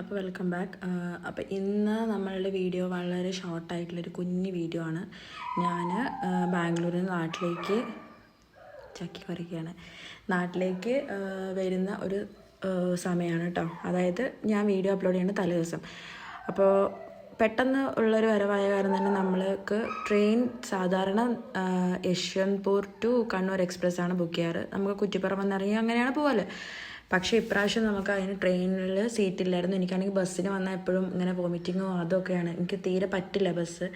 അപ്പോൾ welcome back അപ്പോൾ ഇന്ന് നമ്മളുടെ വീഡിയോ വളരെ ഷോർട്ടായിട്ടുള്ളൊരു കുഞ്ഞു വീഡിയോ ആണ്. ഞാൻ ബാംഗ്ലൂരിൽ നാട്ടിലേക്ക് ചക്കി കുറയ്ക്കുകയാണ് നാട്ടിലേക്ക് വരുന്ന ഒരു സമയമാണ് കേട്ടോ അതായത് ഞാൻ വീഡിയോ അപ്ലോഡ് ചെയ്യുന്ന തലേ ദിവസം അപ്പോൾ പെട്ടെന്ന് ഉള്ളൊരു വരവായ കാരണം തന്നെ നമ്മൾക്ക് ട്രെയിൻ സാധാരണ യശ്വന്ത്പൂർ ടു കണ്ണൂർ എക്സ്പ്രസ് ആണ് ബുക്ക് ചെയ്യാറ്. നമുക്ക് കുറ്റിപ്പുറം വന്നിറങ്ങി അങ്ങനെയാണ് പോകൽ പക്ഷേ ഇപ്രാവശ്യം നമുക്ക് അതിന് ട്രെയിനിൽ സീറ്റില്ലായിരുന്നു. എനിക്കാണെങ്കിൽ ബസ്സിന് വന്നാൽ എപ്പോഴും ഇങ്ങനെ വോമിറ്റിങ്ങോ അതൊക്കെയാണ് എനിക്ക് തീരെ പറ്റില്ല ബസ്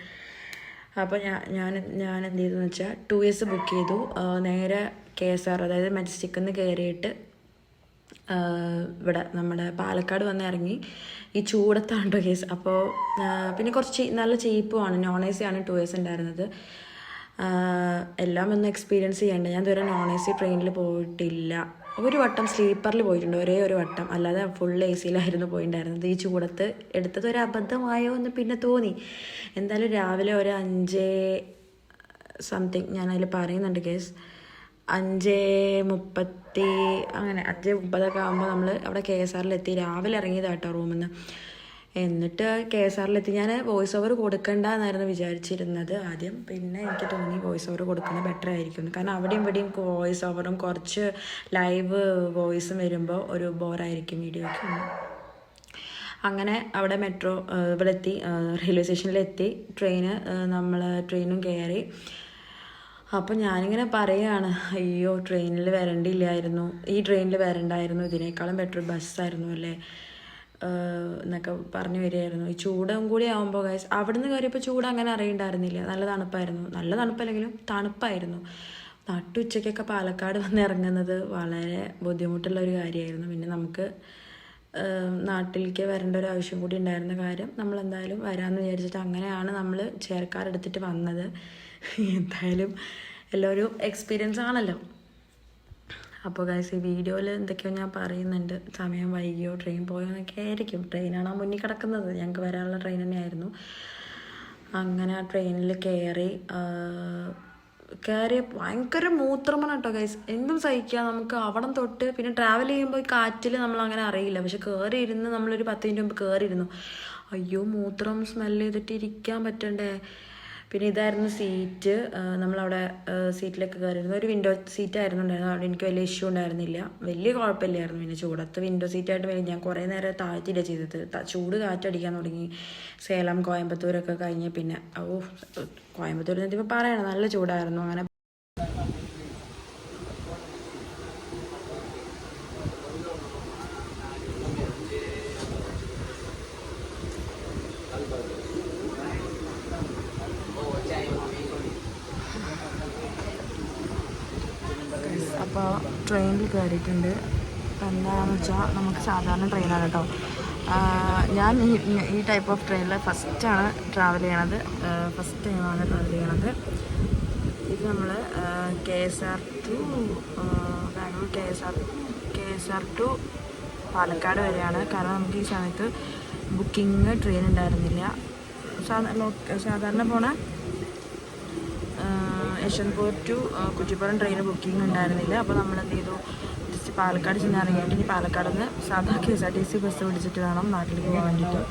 അപ്പോൾ ഞാൻ ഞാൻ ഞാൻ എന്ത് ചെയ്തെന്ന് വെച്ചാൽ ടു ഇയേഴ്സ് ബുക്ക് ചെയ്തു. നേരെ കെ എസ് ആർ അതായത് മെജസ്റ്റിക്കിൽ നിന്ന് കയറിയിട്ട് ഇവിടെ നമ്മുടെ പാലക്കാട് വന്ന് ഇറങ്ങി. ഈ ചൂടത്താണ് ടു കേസ്? അപ്പോൾ പിന്നെ കുറച്ച് നല്ല ചീപ്പുമാണ്. നോൺ എ സി ആണ് ടു ഇയേഴ്സ് ഉണ്ടായിരുന്നത്. എല്ലാം ഒന്ന് എക്സ്പീരിയൻസ് ചെയ്യണ്ട. ഞാൻ ഇതുവരെ നോൺ എ സി ട്രെയിനിൽ പോയിട്ടില്ല. ഒരു വട്ടം സ്ലീപ്പറിൽ പോയിട്ടുണ്ട് ഒരേ ഒരു വട്ടം. അല്ലാതെ ഫുൾ എ സിയിലായിരുന്നു പോയിട്ടുണ്ടായിരുന്നത് ഈ ചൂടത്ത് എടുത്തത് ഒരു അബദ്ധമായോ എന്ന് പിന്നെ തോന്നി. എന്തായാലും രാവിലെ ഒരു അഞ്ചേ സംതിങ് ഞാൻ അതിൽ പറയുന്നുണ്ട് കേസ് അഞ്ച് മുപ്പത്തി അങ്ങനെ അഞ്ച് മുപ്പതൊക്കെ ആകുമ്പോൾ നമ്മൾ അവിടെ കെ എസ് ആറിലെത്തി രാവിലെ ഇറങ്ങിയതാട്ടോ റൂമിൽ നിന്ന് എന്നിട്ട് കെ എസ് ആറിലെത്തി. ഞാൻ വോയിസ് ഓവർ കൊടുക്കണ്ട എന്നായിരുന്നു വിചാരിച്ചിരുന്നത് ആദ്യം. പിന്നെ എനിക്ക് തോന്നി വോയിസ് ഓവർ കൊടുക്കുന്നത് ബെറ്റർ ആയിരിക്കും കാരണം അവിടെയും ഇവിടെയും വോയിസ് ഓവറും കുറച്ച് ലൈവ് വോയിസും വരുമ്പോൾ ഒരു ബോറായിരിക്കും വീഡിയോയ്ക്ക്. അങ്ങനെ അവിടെ മെട്രോ ഇവിടെ എത്തി റെയിൽവേ സ്റ്റേഷനിലെത്തി ട്രെയിന് നമ്മൾ ട്രെയിനും കയറി അപ്പം ഞാനിങ്ങനെ പറയുകയാണ് അയ്യോ ട്രെയിനിൽ വരണ്ടില്ലായിരുന്നു. ഈ ട്രെയിനിൽ വരണ്ടായിരുന്നു. ഇതിനേക്കാളും ബെറ്റർ ബസ്സായിരുന്നു അല്ലേ? എന്നൊക്കെ പറഞ്ഞു വരികയായിരുന്നു. ഈ ചൂടും കൂടി ആകുമ്പോൾ ഗൈസ് അവിടുന്ന് കയറിയപ്പോൾ ചൂട് അങ്ങനെ അറിയണ്ടായിരുന്നില്ല. നല്ല തണുപ്പായിരുന്നു. നല്ല തണുപ്പല്ലെങ്കിലും തണുപ്പായിരുന്നു. നട്ടുച്ചയ്ക്കൊക്കെ പാലക്കാട് വന്ന് ഇറങ്ങുന്നത് വളരെ ബുദ്ധിമുട്ടുള്ള ഒരു കാര്യമായിരുന്നു പിന്നെ നമുക്ക് നാട്ടിലേക്ക് വരേണ്ട ഒരു ആവശ്യം കൂടി ഉണ്ടായിരുന്ന കാര്യം നമ്മൾ എന്തായാലും വരാമെന്ന് വിചാരിച്ചിട്ട് അങ്ങനെയാണ് നമ്മൾ ചേർക്കാരെടുത്തിട്ട് വന്നത്. എന്തായാലും എല്ലാവരും എക്സ്പീരിയൻസ് ആണല്ലോ. അപ്പോൾ ഗൈസ് ഈ വീഡിയോയിൽ എന്തൊക്കെയോ ഞാൻ പറയുന്നുണ്ട്. സമയം വൈകിയോ ട്രെയിൻ പോയോ എന്നൊക്കെ ആയിരിക്കും. ട്രെയിനാണ് ആ മുന്നിൽ കിടക്കുന്നത്. ഞങ്ങൾക്ക് വരാനുള്ള ട്രെയിൻ തന്നെയായിരുന്നു. അങ്ങനെ ആ ട്രെയിനിൽ കയറി കയറിയ ഭയങ്കര മൂത്രമാണ് കേട്ടോ ഗൈസ് എന്തും സഹിക്കുക നമുക്ക് അവിടം തൊട്ട് പിന്നെ ട്രാവൽ ചെയ്യുമ്പോൾ കാറ്റിൽ നമ്മൾ അങ്ങനെ അറിയില്ല. പക്ഷെ കയറി ഇരുന്ന് നമ്മളൊരു പത്ത് മിനിറ്റ് മുമ്പ് കയറിയിരുന്നു അയ്യോ മൂത്രം സ്മെല്ല് ചെയ്തിട്ട് ഇരിക്കാൻ പറ്റണ്ടേ? പിന്നെ ഇതായിരുന്നു സീറ്റ് നമ്മളവിടെ സീറ്റിലൊക്കെ കയറിയിരുന്നു. ഒരു വിൻഡോ സീറ്റ് ആയിരുന്നു ഉണ്ടായിരുന്നത് അവിടെ എനിക്ക് വലിയ ഇഷ്യൂ ഉണ്ടായിരുന്നില്ല. വലിയ കുഴപ്പമില്ലായിരുന്നു പിന്നെ ചൂടത്ത് വിൻഡോ സീറ്റായിട്ട് വലിയ ഞാൻ കുറേ നേരം താഴ്ത്തിയില്ല ചെയ്തത്. ചൂട് കാറ്റടിക്കാൻ തുടങ്ങി. സേലം കോയമ്പത്തൂരൊക്കെ കഴിഞ്ഞ് പിന്നെ ഓ കോയമ്പത്തൂർ ഇപ്പോൾ പറയണം നല്ല ചൂടായിരുന്നു. അങ്ങനെ അപ്പോൾ ട്രെയിനിൽ കയറിയിട്ടുണ്ട് അപ്പോൾ എന്താണെന്ന് വെച്ചാൽ നമുക്ക് സാധാരണ ട്രെയിനാണ് കേട്ടോ ഞാൻ ഈ ഈ ടൈപ്പ് ഓഫ് ട്രെയിനിൽ ഫസ്റ്റാണ് ട്രാവൽ ചെയ്യണത്. ഫസ്റ്റ് ടൈമാണ് ട്രാവൽ ചെയ്യണത്. ഇത് നമ്മൾ K S R to Bangalore K S R K S R to Palakkad വരെയാണ്. കാരണം നമുക്ക് ഈ സമയത്ത് ബുക്കിംഗ് ട്രെയിൻ ഉണ്ടായിരുന്നില്ല. സാധാ സാധാരണ പോണ Yeshwantpur to Kuttippuram train booking ഉണ്ടായിരുന്നില്ല. അപ്പോൾ നമ്മൾ എന്ത് ചെയ്തു ജസ്റ്റ് പാലക്കാട് ചെന്ന് ഇറങ്ങിയിട്ട് ഇനി പാലക്കാട് നിന്ന് സാധാ K S R T C bus പിടിച്ചിട്ട് വേണം നാട്ടിലേക്ക് പോകാൻ വേണ്ടിയിട്ട്.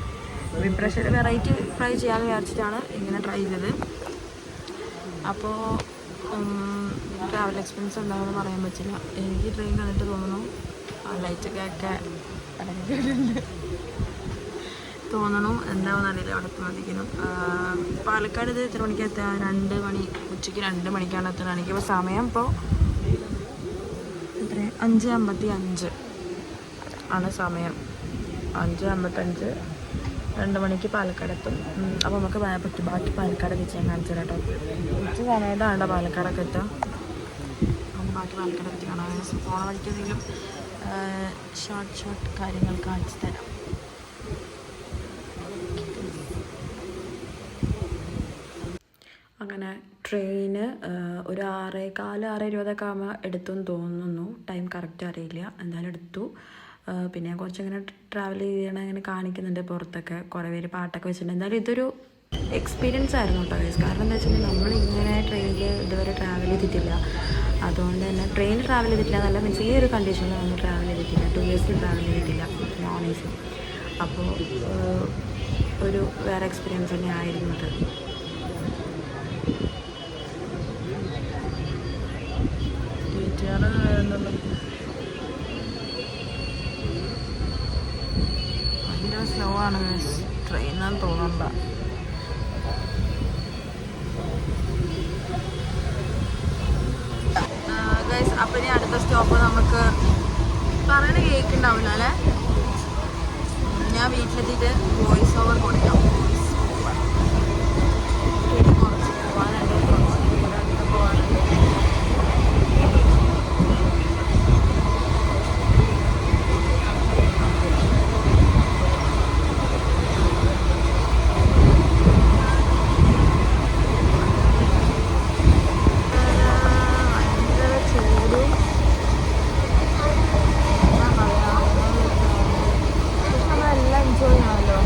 വിപ്രഷ വെറൈറ്റി ട്രൈ ചെയ്യാമെന്ന് വിചാരിച്ചിട്ടാണ് ഇങ്ങനെ ട്രൈ ചെയ്തത്. അപ്പോൾ ട്രാവൽ എക്സ്പെൻസ് ഉണ്ടാകുമെന്ന് പറയാൻ പറ്റില്ല. എനിക്ക് ട്രെയിൻ കണ്ടിട്ട് തോന്നുന്നു ലൈറ്റൊക്കെ ഒക്കെ തോന്നണു? എന്താണെന്ന് അറിയില്ല അവിടെ എത്തുമ്പോഴത്തേക്കിനും പാലക്കാട് ഇത് എത്ര മണിക്ക് എത്തുക? രണ്ട് മണി ഉച്ചയ്ക്ക് രണ്ട് മണിക്കാണ് എത്തുന്നത്. എനിക്കിപ്പോൾ സമയം ഇപ്പോൾ എത്ര അഞ്ച് അമ്പത്തി അഞ്ച് ആണ് സമയം. അഞ്ച് അമ്പത്തഞ്ച് രണ്ട് മണിക്ക് പാലക്കാട് എത്തും. അപ്പോൾ നമുക്ക് പറ്റും ബാക്കി പാലക്കാട് ഞാൻ കാണിച്ചു കേട്ടോ. ഉച്ച സമയത്താണ് പാലക്കാടൊക്കെ എത്തുക. അപ്പം ബാക്കി പാലക്കാട് എത്തി കാണാം. പോണ വഴിക്ക് ഷോർട്ട് ഷോർട്ട് കാര്യങ്ങൾ കാണിച്ചു തരാം. അങ്ങനെ ട്രെയിന് ഒരു ആറേകാൽ ആറ് ഇരുപതൊക്കെ ആകുമ്പോൾ എടുത്തെന്ന് തോന്നുന്നു. ടൈം കറക്റ്റ് അറിയില്ല. എന്തായാലും എടുത്തു. പിന്നെ കുറച്ചിങ്ങനെ ട്രാവൽ ചെയ്യണം ഇങ്ങനെ കാണിക്കുന്നുണ്ട് പുറത്തൊക്കെ. കുറേ പേര് പാട്ടൊക്കെ വെച്ചിട്ടുണ്ട്. എന്തായാലും ഇതൊരു എക്സ്പീരിയൻസ് ആയിരുന്നു കേട്ടോ ഗൈസ് കാരണം എന്താ വെച്ചിട്ടുണ്ടെങ്കിൽ നമ്മൾ ഇങ്ങനെ ട്രെയിനിൽ ഇതുവരെ ട്രാവൽ ചെയ്തിട്ടില്ല. അതുകൊണ്ട് തന്നെ ട്രെയിനിൽ ട്രാവൽ ചെയ്തിട്ടില്ല നല്ല മീൻസ് ഈ ഒരു കണ്ടീഷനിൽ നമ്മൾ ട്രാവൽ ചെയ്തിട്ടില്ല. ടു ഇയേഴ്സിൽ ട്രാവൽ ചെയ്തിട്ടില്ല. നോൺ എ സി അപ്പോൾ ഒരു വേറെ എക്സ്പീരിയൻസ് തന്നെ ആയിരുന്നു അത് ഭയങ്കര സ്ലോ ആണ് ട്രെയിനാന്ന് തോന്നണ്ട ഗൈസ് അപ്പം ഇനി അപ്പൊ സ്റ്റോപ്പ് നമുക്ക് പറയണ കേക്കുണ്ടാവില്ല അല്ലേ? ഞാൻ വീട്ടിലെത്തിയിട്ട് വോയിസ് ഓവർ കൊടുക്കാം വോയിസ് ഓവർ കുറച്ച് പോകാനുണ്ട് കുറച്ച് ഇവിടെ അടുത്ത് പോകാനുണ്ട് ഭയങ്കര ചൂടും എന്താ പറയാ പക്ഷെ നമ്മളെല്ലാം എൻജോയ് ചെയ്യണമല്ലോ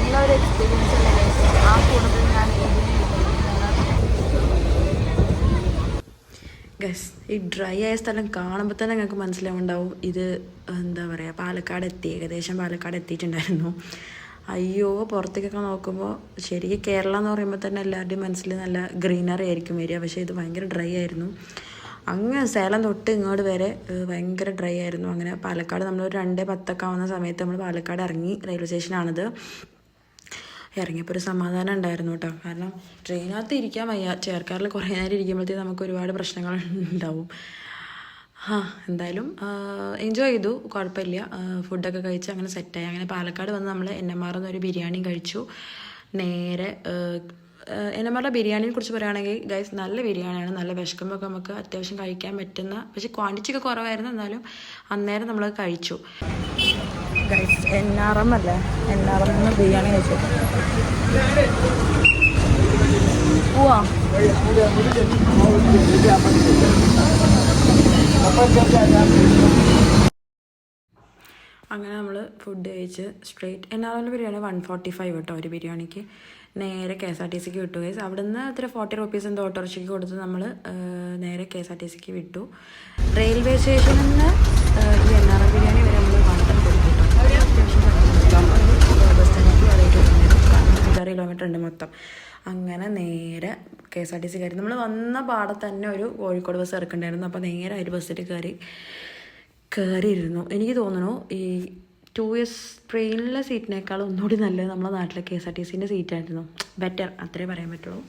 എല്ലാ ഒരു എക്സ്പീരിയൻസ് അല്ലേ guys? ആ കൂട്ടത്തിൽ ഞാൻ ഇതിന് ഗസ് ഈ ഡ്രൈ ആയ സ്ഥലം കാണുമ്പോൾ തന്നെ ഞങ്ങൾക്ക് മനസ്സിലാവുണ്ടാവും. ഇത് എന്താ പറയുക പാലക്കാട് എത്തി. ഏകദേശം പാലക്കാട് എത്തിയിട്ടുണ്ടായിരുന്നു. അയ്യോ പുറത്തേക്കൊക്കെ നോക്കുമ്പോൾ ശരിക്കും കേരളം എന്ന് പറയുമ്പോൾ തന്നെ എല്ലാവരുടെയും മനസ്സിൽ നല്ല ഗ്രീനറി ആയിരിക്കും വരിക. പക്ഷേ ഇത് ഭയങ്കര ഡ്രൈ ആയിരുന്നു. അങ്ങ് സേലം തൊട്ട് ഇങ്ങോട്ട് വരെ ഭയങ്കര ഡ്രൈ ആയിരുന്നു. അങ്ങനെ പാലക്കാട് നമ്മൾ രണ്ട് പത്തൊക്കെ ആവുന്ന സമയത്ത് നമ്മൾ പാലക്കാട് ഇറങ്ങി റെയിൽവേ സ്റ്റേഷനാണിത് ഇറങ്ങിയപ്പോൾ ഒരു സമാധാനം ഉണ്ടായിരുന്നു കേട്ടോ കാരണം ട്രെയിനകത്ത് ഇരിക്കാൻ വയ്യ. ചേർക്കാറിൽ കുറേ നേരം ഇരിക്കുമ്പോഴത്തേക്ക് നമുക്ക് ഒരുപാട് പ്രശ്നങ്ങൾ ഉണ്ടാവും. ആ എന്തായാലും എൻജോയ് ചെയ്തു. കുഴപ്പമില്ല. ഫുഡൊക്കെ കഴിച്ച് അങ്ങനെ സെറ്റായി അങ്ങനെ പാലക്കാട് വന്ന് നമ്മൾ എൻ എം ആർ എന്നൊരു ബിരിയാണിയും കഴിച്ചു. നേരെ എൻ എം ആറിന്റെ ബിരിയാണിയെ കുറിച്ച് പറയുകയാണെങ്കിൽ ഗൈസ് നല്ല ബിരിയാണിയാണ്. നല്ല വിശക്കുമ്പോൾ നമുക്ക് അത്യാവശ്യം കഴിക്കാൻ പറ്റുന്ന പക്ഷെ ക്വാണ്ടിറ്റി ഒക്കെ കുറവായിരുന്നു. എന്നാലും അന്നേരം നമ്മൾ കഴിച്ചു. ഗൈസ് എൻ ആർ എം അല്ലേ? എൻ ആർ എം ബിരിയാണി കഴിച്ചു പോവാ അങ്ങനെ നമ്മൾ ഫുഡ് കഴിച്ച് straight R biryani? One forty five കേട്ടോ ഒരു ബിരിയാണിക്ക്. നേരെ കെ എസ് ആർ ടി സിക്ക് വിട്ടു ഗൈസ് അവിടെ നിന്ന് ഇത്ര ഫോർട്ടി റുപ്പീസ് എന്തോ ഓട്ടോറിക്ഷയ്ക്ക് കൊടുത്ത് നമ്മൾ നേരെ കെ എസ് ആർ ടി സിക്ക് വിട്ടു. റെയിൽവേ സ്റ്റേഷനിൽ നിന്ന് ഈ എൻ ആർ എൽ ബിരിയാണി വരെ നമ്മൾ വണ്ടം കൊടുത്തു കേട്ടോ അത്യാവശ്യം ബസ് സ്റ്റാൻഡിലേക്ക് കയറിയിട്ട് അഞ്ചാറ് കിലോമീറ്റർ ഉണ്ട് മൊത്തം. അങ്ങനെ നേരെ K S R T C കയറി. നമ്മൾ വന്ന പാടെ തന്നെ ഒരു കോഴിക്കോട് ബസ് ഇറക്കണ്ടായിരുന്നു അപ്പോൾ നേരെ ഒരു ബസ്സിൽ കയറി കയറിയിരുന്നു. എനിക്ക് തോന്നുന്നു ഈ ടു ഇയേഴ്സ് ട്രെയിനിലെ സീറ്റിനേക്കാൾ ഒന്നുകൂടി നല്ലത് നമ്മുടെ നാട്ടിലെ കെ എസ് ആർ ടി സിന്റെ സീറ്റായിരുന്നു ബെറ്റർ അത്രേ പറയാൻ പറ്റുള്ളൂ.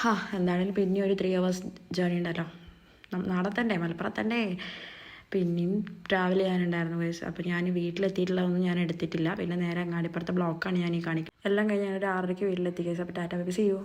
ഹാ എന്താണെങ്കിലും പിന്നെ ഒരു ത്രീ അവേഴ്സ് ജേർണി ഉണ്ടല്ലോ. നാളെ തന്നെ മലപ്പുറത്തന്നെ പിന്നെയും ട്രാവൽ ചെയ്യാനുണ്ടായിരുന്നു ഗൈസ് അപ്പോൾ ഞാൻ വീട്ടിലെത്തിയിട്ടുള്ളതൊന്നും ഞാൻ എടുത്തിട്ടില്ല. പിന്നെ നേരെ അങ്ങാടിപ്പുറത്തെ ബ്ലോക്കാണ് ഞാൻ ഈ കാണിക്കുന്നത് എല്ലാം കഴിഞ്ഞ് ഞാൻ ഒരു ആറരയ്ക്ക് വീട്ടിലെത്തി ഗൈസ് അപ്പോൾ ടാറ്റ ബൈ സി യു